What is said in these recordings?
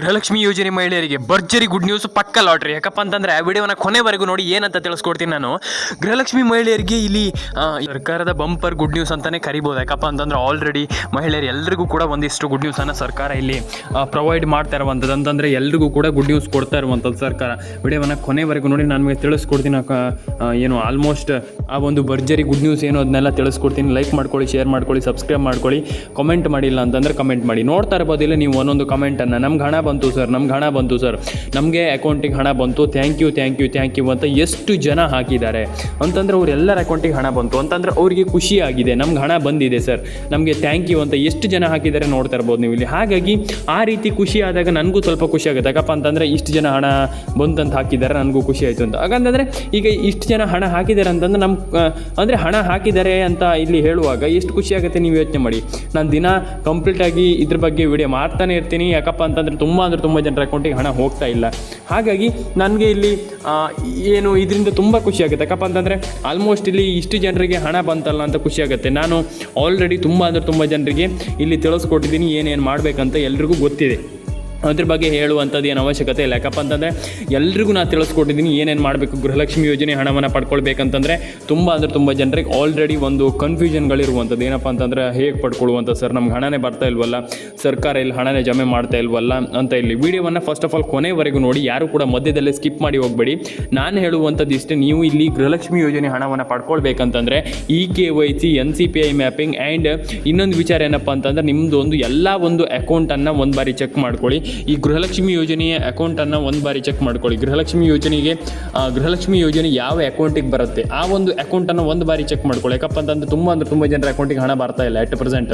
ಗೃಹಲಕ್ಷ್ಮಿ ಯೋಜನೆ ಮಹಿಳೆಯರಿಗೆ ಭರ್ಜರಿ ಗುಡ್ ನ್ಯೂಸ್, ಪಕ್ಕ ಲಾಟ್ರಿ. ಯಾಕಪ್ಪ ಅಂತಂದ್ರೆ ಆ ವಿಡಿಯೋನ ಕೊನೆವರೆಗೂ ನೋಡಿ ಏನಂತ ತಿಳಿಸ್ಕೊಡ್ತೀನಿ ನಾನು. ಗೃಹಲಕ್ಷ್ಮಿ ಮಹಿಳೆಯರಿಗೆ ಇಲ್ಲಿ ಸರ್ಕಾರದ ಬಂಪರ್ ಗುಡ್ ನ್ಯೂಸ್ ಅಂತಾನೆ ಕರಿಬೋದು. ಯಾಕಪ್ಪ ಅಂತಂದ್ರೆ ಆಲ್ರೆಡಿ ಮಹಿಳೆಯರು ಎಲ್ರಿಗೂ ಕೂಡ ಒಂದಿಷ್ಟು ಗುಡ್ ನ್ಯೂಸನ್ನು ಸರ್ಕಾರ ಇಲ್ಲಿ ಪ್ರೊವೈಡ್ ಮಾಡ್ತಾ ಇರುವಂಥದ್ದು. ಅಂತಂದ್ರೆ ಎಲ್ರಿಗೂ ಕೂಡ ಗುಡ್ ನ್ಯೂಸ್ ಕೊಡ್ತಾ ಇರುವಂಥದ್ದು ಸರ್ಕಾರ. ವಿಡಿಯೋನ ಕೊನೆವರೆಗೂ ನೋಡಿ ನಾನು ನಿಮಗೆ ತಿಳಿಸ್ಕೊಡ್ತೀನಿ. ಏನು ಆಲ್ಮೋಸ್ಟ್ ಆ ಒಂದು ಭರ್ಜರಿ ಗುಡ್ ನ್ಯೂಸ್ ಏನು ಅದನ್ನೆಲ್ಲ ತಿಳಿಸ್ಕೊಡ್ತೀನಿ. ಲೈಕ್ ಮಾಡ್ಕೊಳ್ಳಿ ಶೇರ್ ಮಾಡ್ಕೊಳ್ಳಿ ಸಬ್ಸ್ಕ್ರೈಬ್ ಮಾಡ್ಕೊಳ್ಳಿ. ಕಮೆಂಟ್ ಮಾಡಿಲ್ಲ ಅಂತಂದ್ರೆ ಕಮೆಂಟ್ ಮಾಡಿ. ನೋಡ್ತಾ ಇರ್ಬೋದಿಲ್ಲ ನೀವು ಒಂದೊಂದು ಕಮೆಂಟನ್ನು ನಮ್ಗೆ ಹಣ ಬಂತು ಸರ್, ನಮ್ಗೆ ಹಣ ಬಂತು ಸರ್. ನಮಗೆ ಅಕೌಂಟಿಗೆ ಹಣ ಬಂತು thank you thank you thank you ಅಂತ ಎಷ್ಟು ಜನ ಹಾಕಿದ್ದಾರೆ. ಅಂತಂದ್ರೆ ಅವರೆಲ್ಲರ ಅಕೌಂಟಿಗೆ ಹಣ ಬಂತು. ಅಂತಂದ್ರೆ ಅವರಿಗೆ ಆಗಿದೆ, ನಮ್ಗೆ ಹಣ ಬಂದಿದೆ ಸರ್. ನಮಗೆ ಥ್ಯಾಂಕ್ ಯು ಅಂತ ಎಷ್ಟು ಜನ ಹಾಕಿದ್ದಾರೆ ನೋಡ್ತಾ ಇರ್ಬೋದು ನೀವು ಇಲ್ಲಿ. ಹಾಗಾಗಿ ಆ ರೀತಿ ಖುಷಿ ಆದಾಗ ನನಗೂ ಸ್ವಲ್ಪ ಖುಷಿ ಆಗುತ್ತೆ. ಯಾಕಪ್ಪ ಅಂತಂದರೆ ಇಷ್ಟು ಜನ ಹಣ ಬಂತಂತ ಹಾಕಿದ್ದಾರೆ, ನನಗೂ ಖುಷಿ ಆಯಿತು ಅಂತ. ಹಾಗಂತಂದರೆ ಈಗ ಇಷ್ಟು ಜನ ಹಣ ಹಾಕಿದ್ದಾರೆ ಅಂತಂದ್ರೆ ನಮ್ಮ ಅಂದರೆ ಹಣ ಹಾಕಿದ್ದಾರೆ ಅಂತ ಇಲ್ಲಿ ಹೇಳುವಾಗ ಎಷ್ಟು ಖುಷಿ ಆಗುತ್ತೆ ನೀವು ಯೋಚನೆ ಮಾಡಿ. ನಾನು ದಿನ ಕಂಪ್ಲೀಟಾಗಿ ಇದ್ರ ಬಗ್ಗೆ ವಿಡಿಯೋ ಮಾಡ್ತಾನೆ ಇರ್ತೀನಿ. ಯಾಕಪ್ಪ ಅಂತಂದರೆ ತುಂಬ ಅಂದರೆ ತುಂಬ ಜನರ ಅಕೌಂಟಿಗೆ ಹಣ ಹೋಗ್ತಾ ಇಲ್ಲ. ಹಾಗಾಗಿ ನನಗೆ ಇಲ್ಲಿ ಏನು ಇದರಿಂದ ತುಂಬ ಖುಷಿ ಆಗುತ್ತೆ. ಯಾಕಪ್ಪ ಅಂತಂದರೆ ಆಲ್ಮೋಸ್ಟ್ ಇಲ್ಲಿ ಇಷ್ಟು ಜನರಿಗೆ ಹಣ ಬಂತಲ್ಲ ಅಂತ ಖುಷಿ ಆಗುತ್ತೆ. ನಾನು ಆಲ್ರೆಡಿ ತುಂಬ ಅಂದರೆ ತುಂಬ ಜನರಿಗೆ ಇಲ್ಲಿ ತಿಳಿಸ್ಕೊಟ್ಟಿದ್ದೀನಿ ಏನೇನು ಮಾಡಬೇಕಂತ ಎಲ್ರಿಗೂ ಗೊತ್ತಿದೆ. ಅದ್ರ ಬಗ್ಗೆ ಹೇಳುವಂಥದ್ದು ಏನು ಅವಶ್ಯಕತೆ ಇಲ್ಲ. ಯಾಕಪ್ಪ ಅಂತಂದರೆ ಎಲ್ರಿಗೂ ನಾನು ತಿಳಿಸ್ಕೊಟ್ಟಿದ್ದೀನಿ ಏನೇನು ಮಾಡಬೇಕು, ಗೃಹಲಕ್ಷ್ಮಿ ಯೋಜನೆ ಹಣವನ್ನು ಪಡ್ಕೊಳ್ಬೇಕಂತಂದರೆ ತುಂಬ ಅಂದರೆ ತುಂಬ ಜನರಿಗೆ ಆಲ್ರೆಡಿ ಒಂದು ಕನ್ಫ್ಯೂಷನ್ಗಳಿರುವಂಥದ್ದು ಏನಪ್ಪ ಅಂತಂದರೆ ಹೇಗೆ ಪಡ್ಕೊಳ್ಳುವಂಥ ಸರ್? ನಮ್ಗೆ ಹಣನೇ ಬರ್ತಾ ಇಲ್ವಲ್ಲ? ಸರ್ಕಾರ ಇಲ್ಲಿ ಹಣನೇ ಜಮೆ ಮಾಡ್ತಾ ಇಲ್ವಲ್ಲ ಅಂತ ಇಲ್ಲಿ ವಿಡಿಯೋವನ್ನು ಫಸ್ಟ್ ಆಫ್ ಆಲ್ ಕೊನೆವರೆಗೂ ನೋಡಿ, ಯಾರು ಕೂಡ ಮಧ್ಯದಲ್ಲೇ ಸ್ಕಿಪ್ ಮಾಡಿ ಹೋಗಬೇಡಿ. ನಾನು ಹೇಳುವಂಥದ್ದು ಇಷ್ಟೇ, ನೀವು ಇಲ್ಲಿ ಗೃಹಲಕ್ಷ್ಮಿ ಯೋಜನೆ ಹಣವನ್ನು ಪಡ್ಕೊಳ್ಬೇಕಂತಂದರೆ E K Y C N C P I mapping and ಇನ್ನೊಂದು ವಿಚಾರ ಏನಪ್ಪ ಅಂತಂದ್ರೆ ನಿಮ್ಮದು ಒಂದು ಎಲ್ಲ ಒಂದು ಅಕೌಂಟನ್ನು ಒಂದು ಬಾರಿ ಚೆಕ್ ಮಾಡ್ಕೊಳ್ಳಿ. ಈ ಗೃಹಲಕ್ಷ್ಮಿ ಯೋಜನೆಯ ಅಕೌಂಟನ್ನು ಒಂದು ಬಾರಿ ಚೆಕ್ ಮಾಡ್ಕೊಳ್ಳಿ. ಗೃಹಲಕ್ಷ್ಮಿ ಯೋಜನೆಗೆ ಗೃಹಲಕ್ಷ್ಮಿ ಯೋಜನೆ ಯಾವ ಅಕೌಂಟಿಗೆ ಬರುತ್ತೆ? ಆ ಒಂದು ಅಕೌಂಟನ್ನು ಒಂದು ಬಾರಿ ಚೆಕ್ ಮಾಡ್ಕೊಳ್ಳಿ. ಯಾಕಪ್ಪ ಅಂತಂದ್ರೆ ತುಂಬ ಅಂದರೆ ತುಂಬ ಜನರ ಅಕೌಂಟಿಗೆ ಹಣ ಬರ್ತಾ ಇಲ್ಲ ಎಟ್ ಪ್ರೆಸೆಂಟ್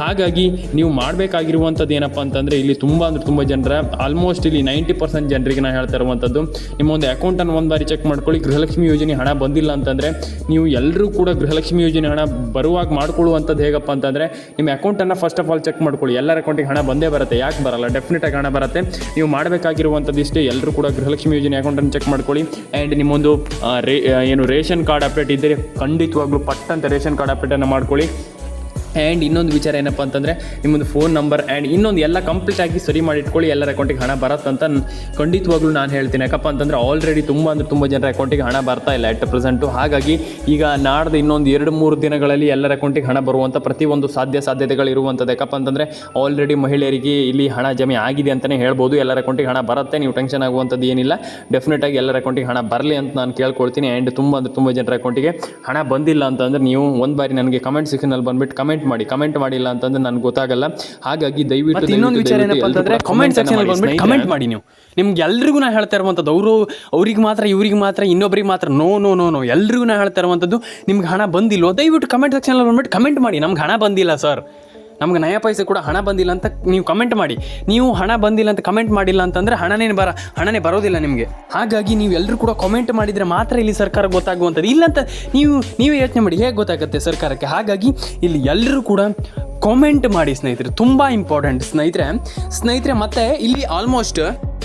ಹಾಗಾಗಿ ನೀವು ಮಾಡಬೇಕಾಗಿರುವಂಥದ್ದು ಏನಪ್ಪ ಅಂತಂದರೆ ಇಲ್ಲಿ ತುಂಬ ಅಂದರೆ ತುಂಬ ಜನರ ಆಲ್ಮೋಸ್ಟ್ ಇಲ್ಲಿ ನೈಂಟಿ ಪರ್ಸೆಂಟ್ ಜನರಿಗೆ ನಾನು ಹೇಳ್ತಾ ಇರುವಂಥದ್ದು. ನಿಮ್ಮ ಒಂದು ಅಕೌಂಟನ್ನು ಒಂದು ಬಾರಿ ಚೆಕ್ ಮಾಡ್ಕೊಳ್ಳಿ. ಗೃಹಲಕ್ಷ್ಮಿ ಯೋಜನೆ ಹಣ ಬಂದಿಲ್ಲ ಅಂತಂದರೆ ನೀವು ಎಲ್ಲರೂ ಕೂಡ ಗೃಹಲಕ್ಷ್ಮಿ ಯೋಜನೆ ಹಣ ಬರುವಾಗ ಮಾಡ್ಕೊಳ್ಳುವಂಥದ್ದು ಹೇಗಪ್ಪ ಅಂತಂದರೆ ನಿಮ್ಮ ಅಕೌಂಟನ್ನು ಫಸ್ಟ್ ಆಫ್ ಆಲ್ ಚೆಕ್ ಮಾಡ್ಕೊಳ್ಳಿ. ಎಲ್ಲರ ಅಕೌಂಟಿಗೆ ಹಣ ಬಂದೇ ಬರುತ್ತೆ. ಯಾಕೆ ಬರಲ್ಲ? ಡೆಫಿನೆಟ್ ಹಣ ಬರುತ್ತೆ. ನೀವು ಮಾಡಬೇಕಾಗಿರುವಂಥದ್ದು ಇಷ್ಟೇ ಎಲ್ಲರೂ ಕೂಡ ಗೃಹಲಕ್ಷ್ಮಿ ಯೋಜನೆ ಅಕೌಂಟನ್ನು ಚೆಕ್ ಮಾಡ್ಕೊಳ್ಳಿ. ಆ್ಯಂಡ್ ನಿಮ್ಮೊಂದು ರೇ ಏನು ರೇಷನ್ ಕಾರ್ಡ್ ಅಪ್ಡೇಟ್ ಇದ್ದರೆ ಖಂಡಿತವಾಗ್ಲೂ ಪಟ್ ಅಂತ ರೇಷನ್ ಕಾರ್ಡ್ ಅಪ್ಡೇಟನ್ನು ಮಾಡ್ಕೊಳ್ಳಿ. ಆ್ಯಂಡ್ ಇನ್ನೊಂದು ವಿಚಾರ ಏನಪ್ಪ ಅಂತಂದರೆ, ನಿಮ್ಮದು ಫೋನ್ ನಂಬರ್ ಆ್ಯಂಡ್ ಇನ್ನೊಂದು ಎಲ್ಲ ಕಂಪ್ಲೀಟ್ ಆಗಿ ಸರಿ ಮಾಡಿ ಇಟ್ಕೊಳ್ಳಿ, ಎಲ್ಲರ ಅಕೌಂಟಿಗೆ ಹಣ ಬರುತ್ತಂತ ಖಂಡಿತವಾಗ್ಲೂ ನಾನು ಹೇಳ್ತೀನಿ. ಯಾಕಪ್ಪ ಅಂತಂದರೆ ಆಲ್ರೆಡಿ ತುಂಬ ಅಂದರೆ ತುಂಬ ಜನರ ಅಕೌಂಟಿಗೆ ಹಣ ಬರ್ತಾ ಇಲ್ಲ ಎಟ್ ಪ್ರೆಸೆಂಟು ಹಾಗಾಗಿ ಈಗ ನಾಡ್ದು ಇನ್ನೊಂದು ಎರಡು ಮೂರು ದಿನಗಳಲ್ಲಿ ಎಲ್ಲರ ಅಕೌಂಟಿಗೆ ಹಣ ಬರುವಂಥ ಪ್ರತಿಯೊಂದು ಸಾಧ್ಯ ಸಾಧ್ಯತೆಗಳು ಇರುವಂಥದ್ದು ಯಾಕಪ್ಪ ಅಂತಂದರೆ ಆಲ್ರೆಡಿ ಮಹಿಳೆಯರಿಗೆ ಇಲ್ಲಿ ಹಣ ಜಮೆ ಆಗಿದೆ ಅಂತಲೇ ಹೇಳ್ಬೋದು. ಎಲ್ಲರ ಅಕೌಂಟಿಗೆ ಹಣ ಬರುತ್ತೆ, ನೀವು ಟೆನ್ಷನ್ ಆಗುವಂಥದ್ದು ಏನಿಲ್ಲ. ಡೆಫಿನೆಟ್ ಆಗಿ ಎಲ್ಲರ ಅಕೌಂಟಿಗೆ ಹಣ ಬರಲಿ ಅಂತ ನಾನು ಕೇಳ್ಕೊಳ್ತೀನಿ. ಆ್ಯಂಡ್ ತುಂಬ ಅಂದರೆ ತುಂಬ ಜನರ ಅಕೌಂಟಿಗೆ ಹಣ ಬಂದಿಲ್ಲ ಅಂತಂದರೆ ನೀವು ಒಂದು ಬಾರಿ ನನಗೆ ಕಮೆಂಟ್ ಸೆಕ್ಷನಲ್ಲಿ ಬಂದುಬಿಟ್ಟು ಕಮೆಂಟ್ ಮಾಡಿ ಕಮೆಂಟ್ ಮಾಡಿಲ್ಲ ಅಂತಂದ್ರೆ ನನಗೆ ಗೊತ್ತಾಗಲ್ಲ. ಹಾಗಾಗಿ ದಯವಿಟ್ಟು ಇನ್ನೊಂದು ವಿಚಾರ ಏನಪ್ಪ ಅಂತಂದ್ರೆ ಕಮೆಂಟ್ ಸೆಕ್ಷನ್ ಬಂದ್ಬಿಟ್ಟು. ಕಮೆಂಟ್ ಮಾಡಿ ನೀವು. ನಿಮ್ಗೆ ಎಲ್ರಿಗೂ ನಾ ಹೇಳ್ತಾ ಇರುವಂಥದ್ದು ಅವರು ಅವ್ರಿಗೆ ಮಾತ್ರ ಇವ್ರಿಗೆ ಮಾತ್ರ ಇನ್ನೊಬ್ರಿಗೆ ಮಾತ್ರ ನೋ ನೋ ನೋ ನೋ ಎಲ್ರಿಗೂ ನಾ ಹೇಳ್ತಾ ಇರುವಂಥದ್ದು ನಿಮ್ಗೆ ಹಣ ಬಂದಿಲ್ಲ ದಯವಿಟ್ಟು ಕಮೆಂಟ್ ಸೆಕ್ಷನಲ್ಲಿ ಬಂದ್ಬಿಟ್ಟು ಕಮೆಂಟ್ ಮಾಡಿ ನಮ್ಗೆ ಹಣ ಬಂದಿಲ್ಲ ಸರ್ ನಮ್ಗೆ ನಯ ಪೈಸೆ ಕೂಡ ಹಣ ಬಂದಿಲ್ಲ ಅಂತ ನೀವು ಕಮೆಂಟ್ ಮಾಡಿ. ನೀವು ಹಣ ಬಂದಿಲ್ಲ ಅಂತ ಕಮೆಂಟ್ ಮಾಡಿಲ್ಲ ಅಂತಂದ್ರೆ ಹಣನೇ ಬರ, ಹಣನೇ ಬರೋದಿಲ್ಲ ನಿಮಗೆ. ಹಾಗಾಗಿ ನೀವು ಎಲ್ಲರೂ ಕೂಡ ಕಮೆಂಟ್ ಮಾಡಿದರೆ ಮಾತ್ರ ಇಲ್ಲಿ ಸರ್ಕಾರ ಗೊತ್ತಾಗುವಂಥದ್ದು. ಇಲ್ಲಂತ ನೀವು, ನೀವೇ ಯೋಚನೆ ಮಾಡಿ, ಹೇಗೆ ಗೊತ್ತಾಗುತ್ತೆ ಸರ್ಕಾರಕ್ಕೆ? ಹಾಗಾಗಿ ಇಲ್ಲಿ ಎಲ್ಲರೂ ಕೂಡ ಕಾಮೆಂಟ್ ಮಾಡಿ ಸ್ನೇಹಿತರೆ. ತುಂಬ ಇಂಪಾರ್ಟೆಂಟ್ ಸ್ನೇಹಿತರೆ. ಸ್ನೇಹಿತರೆ, ಮತ್ತೆ ಇಲ್ಲಿ ಆಲ್ಮೋಸ್ಟ್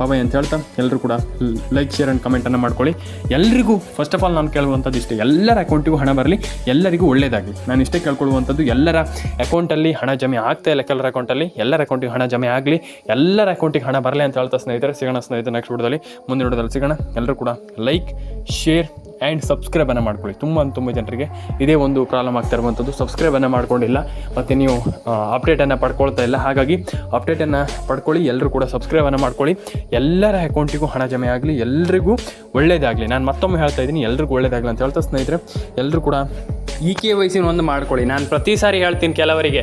ಬಾಬಾಯ್ ಅಂತ ಹೇಳ್ತಾ ಎಲ್ಲರೂ ಕೂಡ ಲೈಕ್ ಶೇರ್ ಆ್ಯಂಡ್ ಕಮೆಂಟನ್ನು ಮಾಡ್ಕೊಳ್ಳಿ. ಎಲ್ಲರಿಗೂ ಫಸ್ಟ್ ಆಫ್ ಆಲ್ ನಾನು ಕೇಳುವಂಥದ್ದು ಇಷ್ಟೇ, ಎಲ್ಲರ ಅಕೌಂಟಿಗೂ ಹಣ ಬರಲಿ, ಎಲ್ಲರಿಗೂ ಒಳ್ಳೆಯದಾಗಲಿ ನಾನು ಇಷ್ಟೇ ಕೇಳ್ಕೊಳ್ಳುವಂಥದ್ದು ಎಲ್ಲರ ಅಕೌಂಟಲ್ಲಿ ಹಣ ಜಮೆ ಆಗ್ತಾ ಇಲ್ಲ ಕೆಲವರ ಅಕೌಂಟಲ್ಲಿ ಎಲ್ಲರ ಅಕೌಂಟಿಗೆ ಹಣ ಜಮೆ ಆಗಲಿ, ಎಲ್ಲರ ಅಕೌಂಟಿಗೆ ಹಣ ಬರಲಿ ಅಂತ ಹೇಳ್ತಾ ಸ್ನೇಹಿತರೆ, ಸಿಗೋಣ ಸ್ನೇಹಿತರೆ ನೆಕ್ಸ್ಟ್ ವಿಡಿಯೋದಲ್ಲಿ ಮುಂದಿನ ವಿಡಿಯೋದಲ್ಲಿ ಸಿಗೋಣ. ಎಲ್ಲರೂ ಕೂಡ ಲೈಕ್ ಶೇರ್ ಆ್ಯಂಡ್ ಸಬ್ಸ್ಕ್ರೈಬನ್ನು ಮಾಡ್ಕೊಳ್ಳಿ. ತುಂಬ ತುಂಬ ಜನರಿಗೆ ಇದೇ ಒಂದು ಪ್ರಾಬ್ಲಮ್ ಆಗ್ತಾ ಇರುವಂಥದ್ದು ಸಬ್ಸ್ಕ್ರೈಬನ್ನು ಮಾಡ್ಕೊಂಡಿಲ್ಲ, ಮತ್ತು ನೀವು ಅಪ್ಡೇಟನ್ನು ಪಡ್ಕೊಳ್ತಾ ಇಲ್ಲ. ಹಾಗಾಗಿ ಅಪ್ಡೇಟನ್ನು ಪಡ್ಕೊಳ್ಳಿ ಎಲ್ಲರೂ ಕೂಡ ಸಬ್ಸ್ಕ್ರೈಬನ್ನು ಮಾಡ್ಕೊಳ್ಳಿ. ಎಲ್ಲರ ಅಕೌಂಟಿಗೂ ಹಣ ಜಮೆ ಆಗಲಿ, ಎಲ್ರಿಗೂ ಒಳ್ಳೇದಾಗಲಿ. ನಾನು ಮತ್ತೊಮ್ಮೆ ಹೇಳ್ತಾ ಇದ್ದೀನಿ, ಎಲ್ರಿಗೂ ಒಳ್ಳೇದಾಗಲಿ ಅಂತ ಹೇಳ್ತಾ ಸ್ನೇಹಿತರೆ ಎಲ್ಲರೂ ಕೂಡ ಈ ಕೆ ವಯಸ್ಸಿನ ಒಂದು ಮಾಡ್ಕೊಳ್ಳಿ. ನಾನು ಪ್ರತಿ ಸಾರಿ ಹೇಳ್ತೀನಿ ಕೆಲವರಿಗೆ